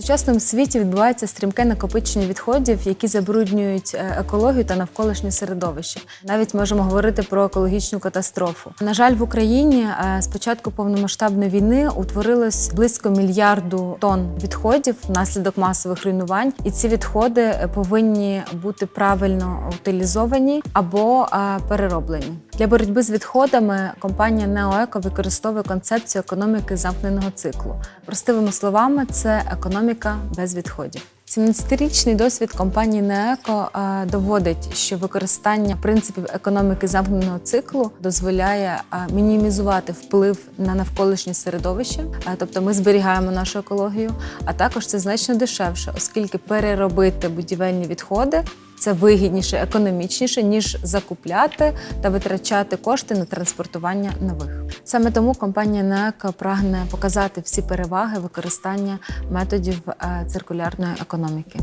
сучасному світі відбувається стрімке накопичення відходів, які забруднюють е, екологію та навколишнє середовище. Навіть можемо говорити про екологічну катастрофу. На жаль, в Україні е, з початку повномасштабної війни утворилось близько мільярду тонн відходів внаслідок масових руйнувань, і ці відходи е, повинні бути правильно утилізовані або е, перероблені. Для боротьби з відходами компанія Неоеко використовує концепцію економіки замкненого циклу. Простими словами, це економіка без відходів. 17-річний досвід компанії Нееко доводить, що використання принципів економіки замкненого циклу дозволяє е, мінімізувати вплив на навколишнє середовище, Е, тобто ми зберігаємо нашу екологію, а також це значно дешевше, оскільки переробити будівельні відходи це вигідніше, економічніше, ніж закупляти та витрачати кошти на транспортування нових. Саме тому компанія НЕК прагне показати всі переваги використання методів е, циркулярної економіки.